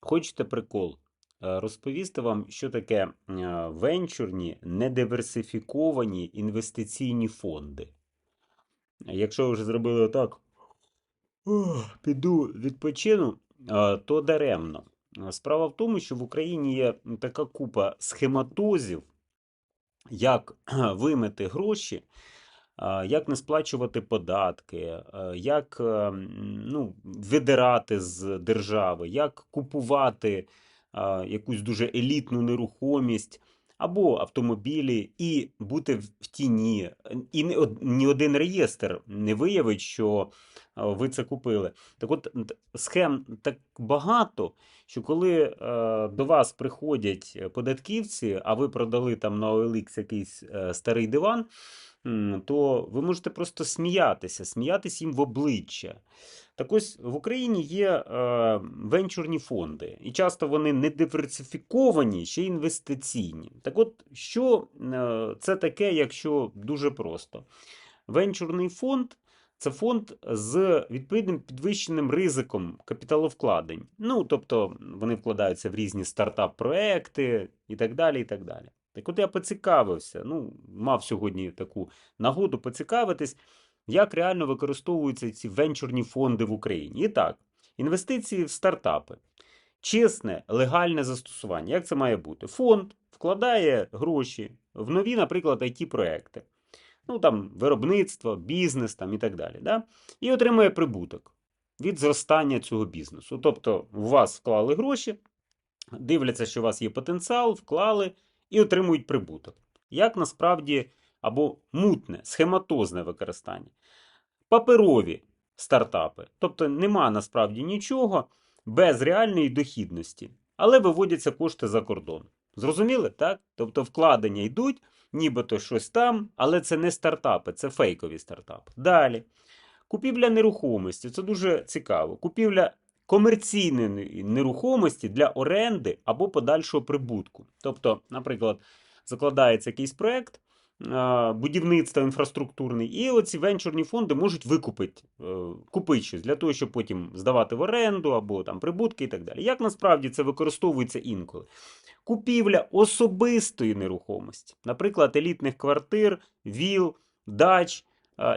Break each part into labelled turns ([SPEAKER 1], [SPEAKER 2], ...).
[SPEAKER 1] Хочете прикол? Е, Розповісти вам, що таке е, венчурні недиверсифіковані інвестиційні фонди. Якщо ви вже зробили отак, піду відпочину, е, то даремно. Справа в тому, що в Україні є така купа схематозів, як вимити гроші, як не сплачувати податки, як е, ну, видирати з держави, як купувати якусь дуже елітну нерухомість або автомобілі і бути в тіні. І ні один реєстр не виявить, що ви це купили. Так от схем так багато, що коли е, до вас приходять податківці, а ви продали там на OLX якийсь е, старий диван, то ви можете просто сміятися, сміятися їм в обличчя. Так ось в Україні є е, венчурні фонди, і часто вони не диверсифіковані, ще інвестиційні. Так от, що е, це таке, якщо дуже просто? Венчурний фонд це фонд з відповідним підвищеним ризиком капіталовкладень. Ну, тобто вони вкладаються в різні стартап-проекти і так далі. і так далі. Так от я поцікавився, ну, мав сьогодні таку нагоду поцікавитись, як реально використовуються ці венчурні фонди в Україні. І так, інвестиції в стартапи. Чесне, легальне застосування. Як це має бути? Фонд вкладає гроші в нові, наприклад, IT-проекти. Ну, там, виробництво, бізнес там, і так далі. Да? І отримує прибуток від зростання цього бізнесу. Тобто, у вас вклали гроші, дивляться, що у вас є потенціал, вклали і отримують прибуток. Як насправді або мутне, схематозне використання. Паперові стартапи. Тобто нема насправді нічого без реальної дохідності, але виводяться кошти за кордон. Зрозуміли, так? Тобто вкладення йдуть, нібито щось там, але це не стартапи, це фейкові стартапи. Далі. Купівля нерухомості це дуже цікаво. Купівля комерційної нерухомості для оренди або подальшого прибутку. Тобто, наприклад, закладається якийсь проект, а, будівництва інфраструктурний, і оці венчурні фонди можуть викупити, е, купити щось для того, щоб потім здавати в оренду або там прибутки і так далі. Як насправді це використовується інколи? Купівля особистої нерухомості, наприклад, елітних квартир, віл, дач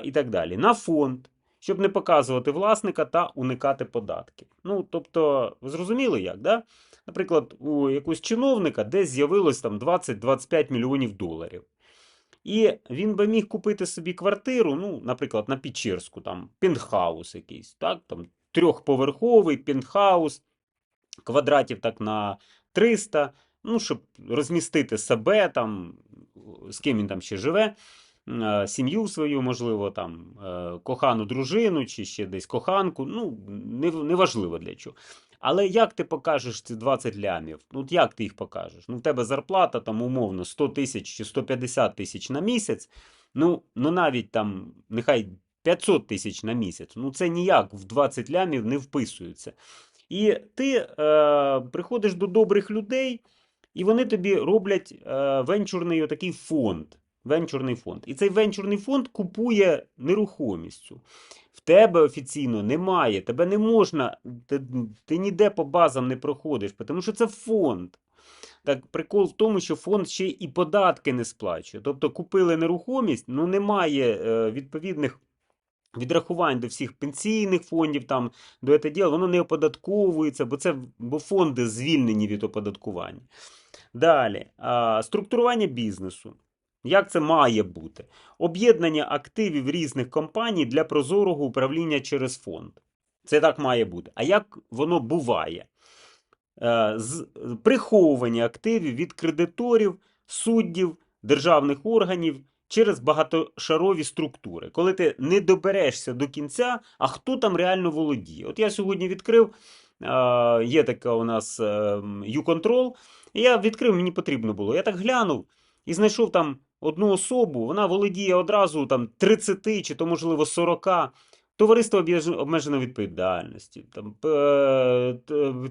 [SPEAKER 1] і так далі, на фонд, щоб не показувати власника та уникати податків. Ну, тобто, ви зрозуміли як, да? Наприклад, у якогось чиновника десь з'явилось там 20-25 мільйонів доларів. І він би міг купити собі квартиру, ну, наприклад, на Печерську, там пентхаус якийсь, так, там трьохповерховий пентхаус, квадратів так на 300, ну, щоб розмістити себе там, з ким він там ще живе, сім'ю свою, можливо, там, е, кохану дружину чи ще десь коханку, ну, не- неважливо для чого. Але як ти покажеш ці 20 лямів? Ну, як ти їх покажеш? Ну, в тебе зарплата там умовно 100 тисяч чи 150 тисяч на місяць. Ну, ну навіть там, нехай 500 тисяч на місяць. Ну, це ніяк в 20 лямів не вписується. І ти е, приходиш до добрих людей, і вони тобі роблять е, венчурний отакий фонд. Венчурний фонд. І цей венчурний фонд купує нерухомість. цю. В тебе офіційно немає, тебе не можна, ти, ти ніде по базам не проходиш, тому що це фонд. Так, прикол в тому, що фонд ще і податки не сплачує. Тобто купили нерухомість, ну немає е, відповідних відрахувань до всіх пенсійних фондів, там, до це воно не оподатковується, бо, це, бо фонди звільнені від оподаткування. Далі, а, структурування бізнесу. Як це має бути? Об'єднання активів різних компаній для прозорого управління через фонд. Це так має бути. А як воно буває? Е, Приховування активів від кредиторів, суддів, державних органів через багатошарові структури. Коли ти не доберешся до кінця, а хто там реально володіє? От я сьогодні відкрив, е, є така у нас е, U-Control, я відкрив, мені потрібно було. Я так глянув і знайшов там одну особу, вона володіє одразу там 30 чи то, можливо, 40. Товариство обмеженої відповідальності, там,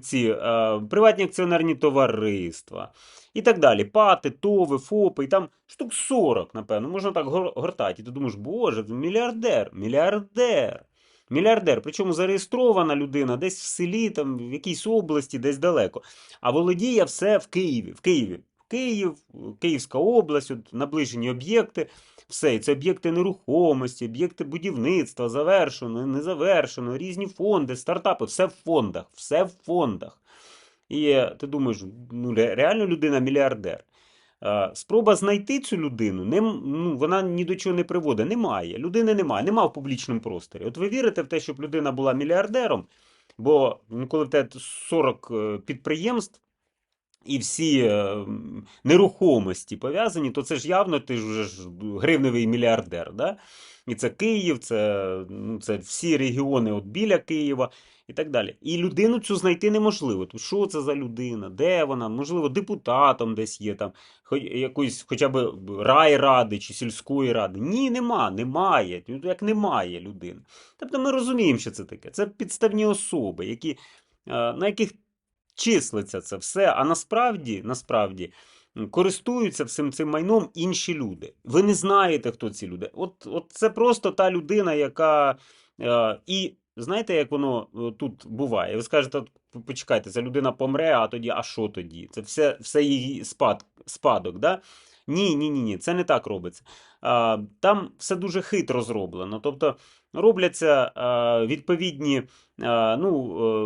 [SPEAKER 1] ці, е, приватні акціонерні товариства і так далі. ПАТи, ТОВи, ФОПи, і там штук 40, напевно, можна так гортати. І ти думаєш, боже, мільярдер, мільярдер. Мільярдер, причому зареєстрована людина десь в селі, там, в якійсь області, десь далеко. А володіє все в Києві. В Києві. Київ, Київська область, от, наближені об'єкти. Все, і це об'єкти нерухомості, об'єкти будівництва, завершено, не завершено, різні фонди, стартапи, все в фондах, все в фондах. І ти думаєш, ну реально людина мільярдер. Спроба знайти цю людину, не, ну, вона ні до чого не приводить. Немає. Людини немає, немає в публічному просторі. От ви вірите в те, щоб людина була мільярдером, бо ну, коли в тебе 40 е, підприємств і всі е, нерухомості пов'язані, то це ж явно ти ж вже ж гривневий мільярдер. Да? І це Київ, це, ну, це всі регіони от біля Києва і так далі. І людину цю знайти неможливо. Що це за людина? Де вона? Можливо, депутатом десь є там, якоїсь хоча б райради чи сільської ради. Ні, нема, немає. Ну, Як немає людини. Тобто ми розуміємо, що це таке. Це підставні особи, які, е, на яких числиться це все, а насправді, насправді. Користуються всім цим майном інші люди. Ви не знаєте, хто ці люди. От, от це просто та людина, яка. Е, і знаєте, як воно е, тут буває? Ви скажете, почекайте, ця людина помре, а тоді, а що тоді? Це все, все її спад, спадок, да? Ні, ні, ні, ні, це не так робиться. А, там все дуже хитро зроблено. Тобто робляться а, відповідні. А, ну, е,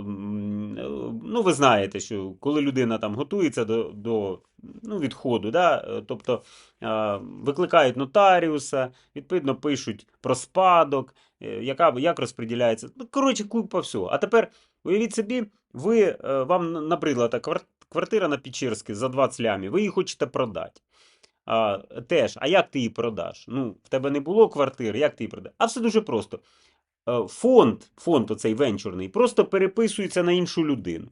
[SPEAKER 1] е, ну, ви знаєте, що коли людина там готується до, до ну, відходу, да? е, тобто викликають нотаріуса, відповідно пишуть про спадок, е, яка, як розподіляється. Ну, коротше, купа всього. А тепер уявіть собі, ви, е, вам набридла квартира на Печерській за 20 лямів, ви її хочете продати. А, теж, а як ти її продаш? Ну, в тебе не було квартири, як ти її продаш? А все дуже просто. Е, Фонд, фонд оцей венчурний, просто переписується на іншу людину.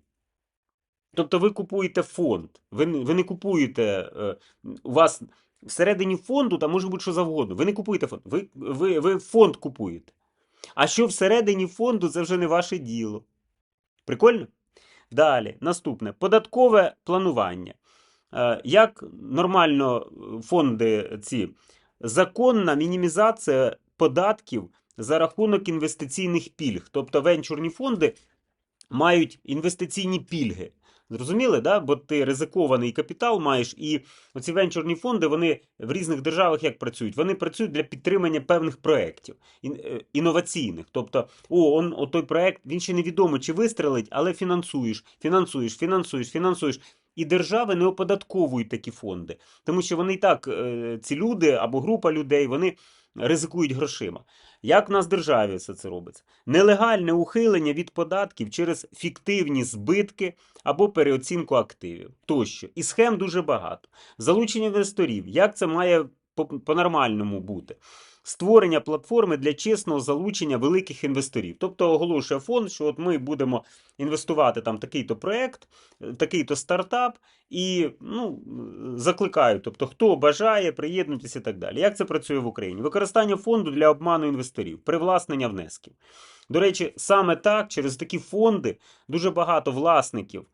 [SPEAKER 1] Тобто ви купуєте фонд, ви, ви не купуєте, е, у вас всередині фонду там може бути що завгодно. Ви не купуєте фонд, ви, ви, ви фонд купуєте. А що всередині фонду, це вже не ваше діло. Прикольно? Далі, наступне податкове планування. Е, Як нормально фонди ці законна мінімізація податків за рахунок інвестиційних пільг. Тобто венчурні фонди мають інвестиційні пільги. Зрозуміли, да? Бо ти ризикований капітал маєш, і оці венчурні фонди вони в різних державах як працюють? Вони працюють для підтримання певних проєктів е, інноваційних. Тобто, о, он, о, той проєкт, він ще невідомо, чи вистрелить, але фінансуєш, фінансуєш, фінансуєш, фінансуєш. І держави не оподатковують такі фонди, тому що вони і так, е, ці люди або група людей, вони ризикують грошима. Як в нас державі все це робиться? Нелегальне ухилення від податків через фіктивні збитки або переоцінку активів тощо. І схем дуже багато. Залучення інвесторів. Як це має по- по-нормальному бути? Створення платформи для чесного залучення великих інвесторів. Тобто оголошує фонд, що от ми будемо інвестувати там такий-то проект, е, такий-то стартап, і ну, закликають, тобто хто бажає, приєднуйтесь і так далі. Як це працює в Україні? Використання фонду для обману інвесторів, привласнення внесків. До речі, саме так, через такі фонди дуже багато власників, е,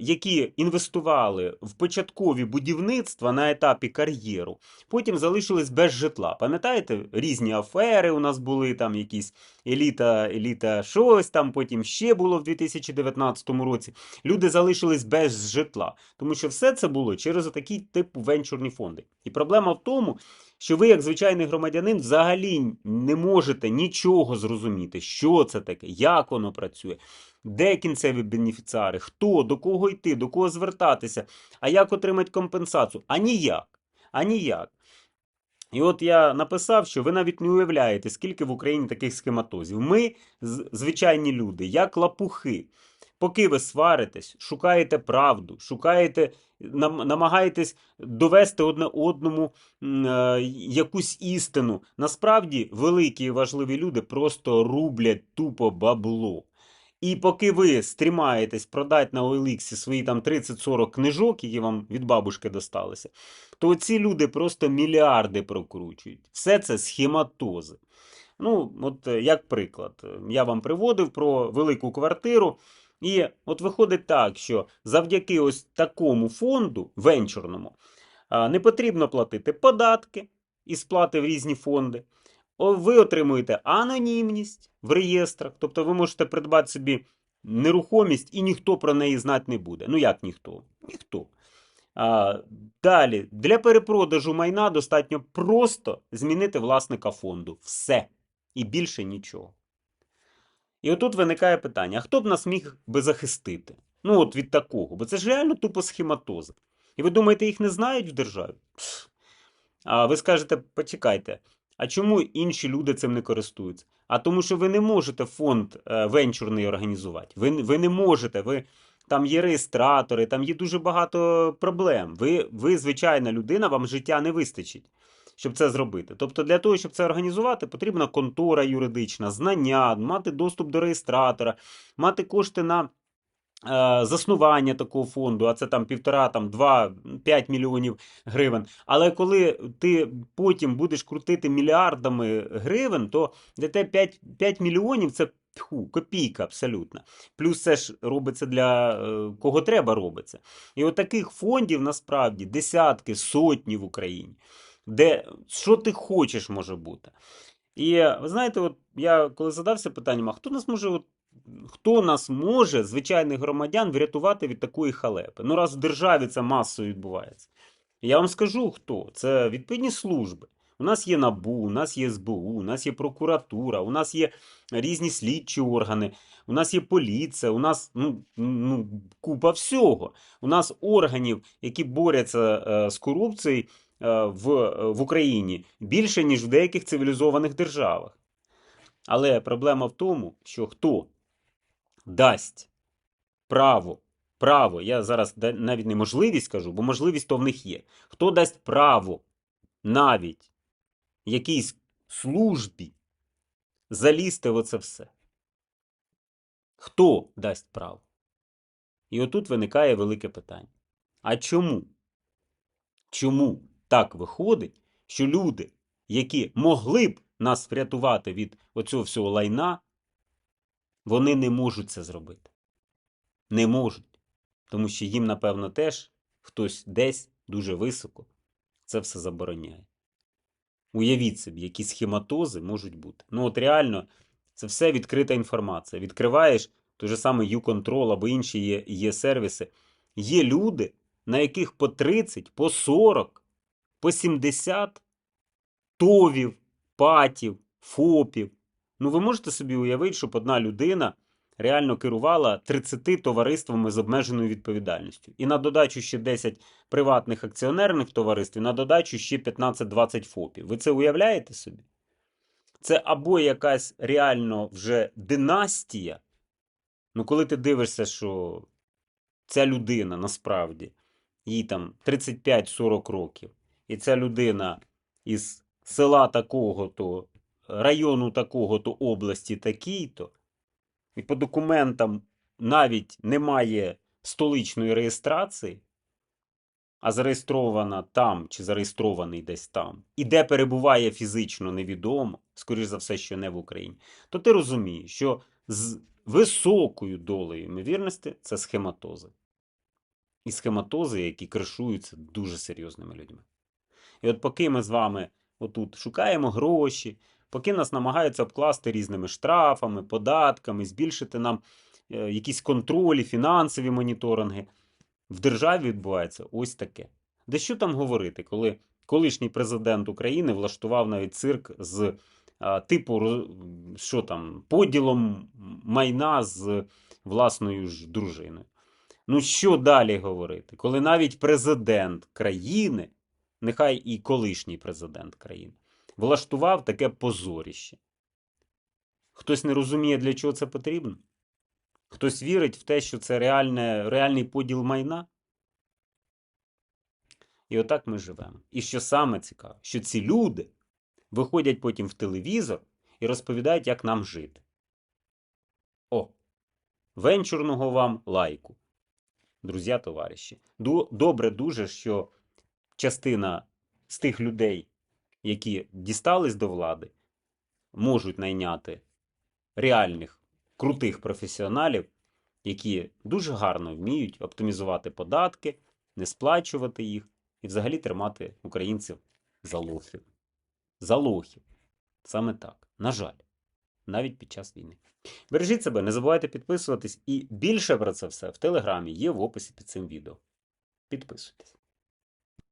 [SPEAKER 1] які інвестували в початкові будівництва на етапі кар'єру, потім залишились без житла. Пам'ятаєте, різні афери у нас були, там якісь еліта, еліта щось, там потім ще було в 2019 році. Люди залишились без житла, тому що все це було через такий типу венчурні фонди. І проблема в тому, що ви, як звичайний громадянин, взагалі не можете нічого зрозуміти, що це таке, як воно працює, де кінцеві бенефіціари, хто, до кого йти, до кого звертатися, а як отримати компенсацію. А ніяк. А ніяк. І от я написав, що ви навіть не уявляєте, скільки в Україні таких схематозів. Ми, звичайні люди, як лапухи. Поки ви сваритесь, шукаєте правду, шукаєте, намагаєтесь довести одне одному е, якусь істину. Насправді, великі і важливі люди просто рублять тупо бабло. І поки ви стрімаєтесь продати на OLX свої там 30-40 книжок, які вам від бабушки досталися, то ці люди просто мільярди прокручують. Все це схематози. Ну, от е, як приклад, я вам приводив про велику квартиру. І от виходить так, що завдяки ось такому фонду венчурному не потрібно платити податки і сплати в різні фонди. Ви отримуєте анонімність в реєстрах, тобто ви можете придбати собі нерухомість і ніхто про неї знати не буде. Ну як ніхто? Ніхто. А, далі, для перепродажу майна достатньо просто змінити власника фонду. Все. І більше нічого. І отут виникає питання: а хто б нас міг би захистити? Ну, от від такого, бо це ж реально тупо схематоза. І ви думаєте, їх не знають в державі? А ви скажете, почекайте, а чому інші люди цим не користуються? А тому, що ви не можете фонд е, венчурний організувати. Ви, ви не можете. Ви, там є реєстратори, там є дуже багато проблем. Ви, ви звичайна людина, вам життя не вистачить, щоб це зробити. Тобто, для того, щоб це організувати, потрібна контора юридична, знання, мати доступ до реєстратора, мати кошти на е, заснування такого фонду, а це там півтора, там два, п'ять мільйонів гривень. Але коли ти потім будеш крутити мільярдами гривень, то для тебе 5, 5 мільйонів це тьху, копійка абсолютно. Плюс це ж робиться для е, кого треба робиться. І от таких фондів насправді десятки, сотні в Україні, де що ти хочеш може бути. І ви знаєте, от я коли задався питанням, а хто нас може, от, хто нас може, звичайних громадян, врятувати від такої халепи? Ну, раз в державі це масово відбувається. Я вам скажу хто. Це відповідні служби. У нас є НАБУ, у нас є СБУ, у нас є прокуратура, у нас є різні слідчі органи, у нас є поліція, у нас ну, ну, купа всього. У нас органів, які борються е, з корупцією в, в Україні більше, ніж в деяких цивілізованих державах. Але проблема в тому, що хто дасть право, право, я зараз навіть не можливість кажу, бо можливість то в них є. Хто дасть право навіть якійсь службі залізти в оце все? Хто дасть право? І отут виникає велике питання. А чому? Чому так виходить, що люди, які могли б нас врятувати від оцього всього лайна, вони не можуть це зробити? Не можуть. Тому що їм, напевно, теж хтось десь дуже високо це все забороняє. Уявіть собі, які схематози можуть бути. Ну, от реально, це все відкрита інформація. Відкриваєш той же самий YouControl або інші є, є сервіси. Є люди, на яких по 30, по 40, по 70 товів, патів, фопів. Ну, ви можете собі уявити, щоб одна людина реально керувала 30 товариствами з обмеженою відповідальністю. І на додачу ще 10 приватних акціонерних товариств, і на додачу ще 15-20 ФОПів. Ви це уявляєте собі? Це або якась реально вже династія. Ну, коли ти дивишся, що ця людина насправді їй там 35-40 років, і ця людина із села такого-то, району такого-то, області такій-то, і по документам навіть немає столичної реєстрації, а зареєстрована там чи зареєстрований десь там, і де перебуває фізично невідомо, скоріш за все, що не в Україні, то ти розумієш, що з високою долею ймовірності це схематози. І схематози, які кришуються дуже серйозними людьми. І от поки ми з вами отут шукаємо гроші, поки нас намагаються обкласти різними штрафами, податками, збільшити нам е, якісь контролі, фінансові моніторинги, в державі відбувається ось таке. Де що там говорити, коли колишній президент України влаштував навіть цирк з а, типу, що там, поділом майна з власною ж дружиною. Ну, що далі говорити? Коли навіть президент країни, нехай і колишній президент країни, влаштував таке позоріще. Хтось не розуміє, для чого це потрібно? Хтось вірить в те, що це реальне, реальний поділ майна? І отак ми живемо. І що саме цікаве, що ці люди виходять потім в телевізор і розповідають, як нам жити. О, венчурного вам лайку, друзі, товариші. Добре дуже, що частина з тих людей, які дістались до влади, можуть найняти реальних крутих професіоналів, які дуже гарно вміють оптимізувати податки, не сплачувати їх і взагалі тримати українців за лохів. За лохів. Саме так. На жаль, навіть під час війни. Бережіть себе, не забувайте підписуватись і більше про це все в телеграмі є в описі під цим відео. Підписуйтесь.